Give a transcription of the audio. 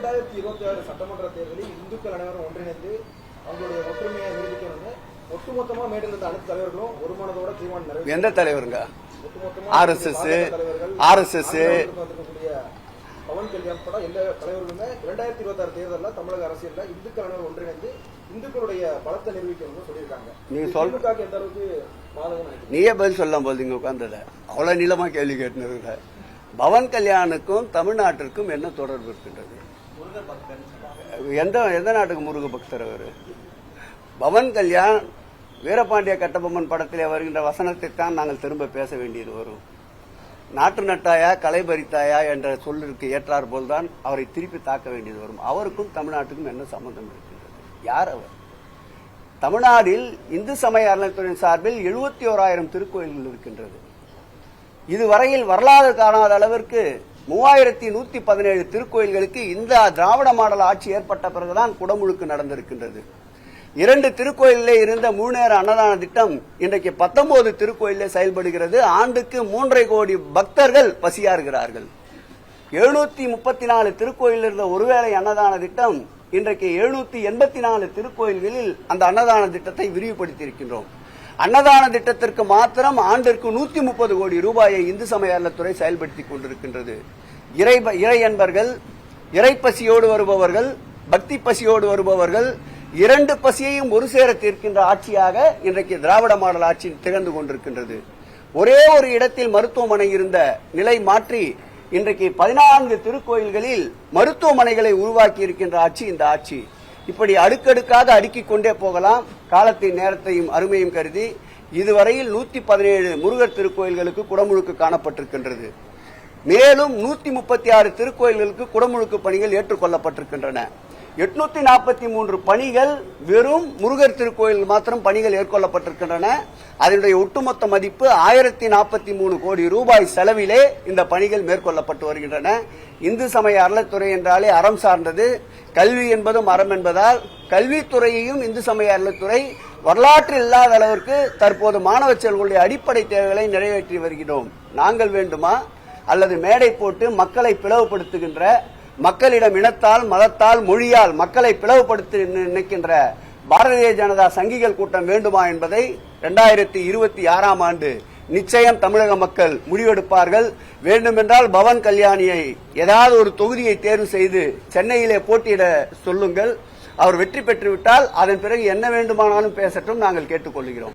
இரண்டாயிரத்தி இருபத்தி ஆறு சட்டமன்ற தேர்தலில் இந்துக்கள் அனைவரும் ஒன்றிணைந்து அவங்களுடைய ஒற்றுமையை நிரூபிக்கணும்னு ஒட்டுமொத்தமா மேடையில் அனைத்து தலைவர்களும் ஒரு மனதோட தீர்மானம் எந்த தலைவருங்க? RSS, பாஜக தலைவர்கள், RSS. ஆந்திராவிலிருந்து வந்திருக்கக்கூடிய பவன் கல்யாண் படம் எல்லா தலைவர்களுமே இரண்டாயிரத்தி இருபத்தி ஆறு தேர்தலில் தமிழக அரசியல்ல இந்துக்கள் அனைவரும் ஒன்றிணைந்து இந்துக்களுடைய பலத்தை நிரூபிக்கணும்னு சொல்லியிருக்காங்க. நீங்க இது சொல்- திமுகவுக்கு எந்த அளவுக்கு நீயே பதில் சொல்லலாம் போது இங்க உட்கார்ந்தத அவ்வளவு நீளமா கேள்வி கேட்டுருக்க பவன் கல்யாணுக்கும் தமிழ்நாட்டிற்கும் என்ன தொடர்பு இருக்கின்றது? எந்த எந்த நாட்டுக்கு முருக பக்தர் அவர்? பவன் கல்யாண் வீரபாண்டிய கட்டபொம்மன் படத்திலே வருகின்ற வசனத்தை தான் நாங்கள் திரும்ப பேச வேண்டியது வரும். நாட்டு நட்டாயா கலைபரித்தாயா என்ற சொல்லிற்கு ஏற்றார் போல்தான் அவரை திருப்பி தாக்க வேண்டியது வரும். அவருக்கும் தமிழ்நாட்டுக்கும் என்ன சம்பந்தம் இருக்கின்றது? யார் அவர்? தமிழ்நாட்டில் இந்து சமய அறநிலையத்துறையின் சார்பில் எழுபத்தி ஓராயிரம் திருக்கோயில்கள் இருக்கின்றது. இதுவரையில் வரலாறு காணாத அளவிற்கு மூவாயிரத்தி நூத்தி பதினேழு திருக்கோயில்களுக்கு இந்த திராவிட மாடல் ஆட்சி ஏற்பட்ட பிறகுதான் குடமுழுக்கு நடந்திருக்கின்றது. இரண்டு திருக்கோயிலே இருந்த முழுநேர அன்னதான திட்டம் இன்றைக்கு பத்தொன்பது திருக்கோயிலே செயல்படுகிறது. ஆண்டுக்கு மூன்றரை கோடி பக்தர்கள் பசியாறுகிறார்கள். எழுநூத்தி முப்பத்தி நாலு திருக்கோயில் இருந்த ஒருவேளை அன்னதான திட்டம் இன்றைக்கு எழுநூத்தி எண்பத்தி நாலு திருக்கோயில்களில் அந்த அன்னதான திட்டத்தை விரிவுபடுத்தியிருக்கின்றோம். அன்னதான திட்டத்திற்கு மாத்திரம் ஆண்டிற்கு நூத்தி முப்பது கோடி ரூபாயை இந்து சமய அறநிலையத்துறை செயல்படுத்தி கொண்டிருக்கின்றது. இறை இறை என்பர்கள் இறைப்பசியோடு வருபவர்கள் பக்தி பசியோடு வருபவர்கள் இரண்டு பசியையும் ஒரு சேர தீர்க்கின்ற ஆட்சியாக இன்றைக்கு திராவிட மாடல் ஆட்சி திகழ்ந்து கொண்டிருக்கின்றது. ஒரே ஒரு இடத்தில் மருத்துவமனை இருந்த நிலை மாற்றி இன்றைக்கு பதினான்கு திருக்கோயில்களில் மருத்துவமனைகளை உருவாக்கி இருக்கின்ற ஆட்சி இந்த ஆட்சி. இப்படி அடுக்கடுக்காக அடுக்கிக் கொண்டே போகலாம். காலத்தின் நேரத்தையும் அருமையும் கருதி இதுவரையில் நூத்தி பதினேழு முருகர் திருக்கோயில்களுக்கு குடமுழுக்கு காணப்பட்டிருக்கின்றது. மேலும் நூத்தி முப்பத்தி ஆறு திருக்கோயில்களுக்கு குடமுழுக்கு பணிகள் ஏற்றுக்கொள்ளப்பட்டிருக்கின்றன. எட்நூத்தி நாற்பத்தி மூன்று பணிகள் வெறும் முருகர் திருக்கோயில் மாத்திரம் பணிகள் மேற்கொள்ளப்பட்டிருக்கின்றன. அதனுடைய ஒட்டுமொத்த மதிப்பு ஆயிரத்தி நாற்பத்தி மூணு கோடி ரூபாய் செலவிலே இந்த பணிகள் மேற்கொள்ளப்பட்டு வருகின்றன. இந்து சமய அறநிலைத்துறை என்றாலே அறம் சார்ந்தது. கல்வி என்பதும் அறம் என்பதால் கல்வித்துறையையும் இந்து சமய அறநிலைத்துறை வரலாற்று இல்லாத அளவிற்கு தற்போது மாணவ செல்வங்களுடைய அடிப்படை தேவைகளை நிறைவேற்றி வருகிறோம். நாங்கள் வேண்டுமா? அல்லது மேடை போட்டு மக்களை பிளவுபடுத்துகின்ற மக்களிடம் இனத்தால் மதத்தால் மொழியால் மக்களை பிளவுபடுத்தி நினைக்கின்ற பாரதிய ஜனதா சங்கிகள் கூட்டம் வேண்டுமா என்பதை இரண்டாயிரத்தி இருபத்தி ஆறாம் ஆண்டு நிச்சயம் தமிழக மக்கள் முடிவெடுப்பார்கள். வேண்டுமென்றால் பவன் கல்யாணியை ஏதாவது ஒரு தொகுதியை தேர்வு செய்து சென்னையிலே போட்டியிட சொல்லுங்கள். அவர் வெற்றி பெற்றுவிட்டால் அதன் பிறகு என்ன வேண்டுமானாலும் பேசட்டும் நாங்கள் கேட்டுக்கொள்கிறோம்.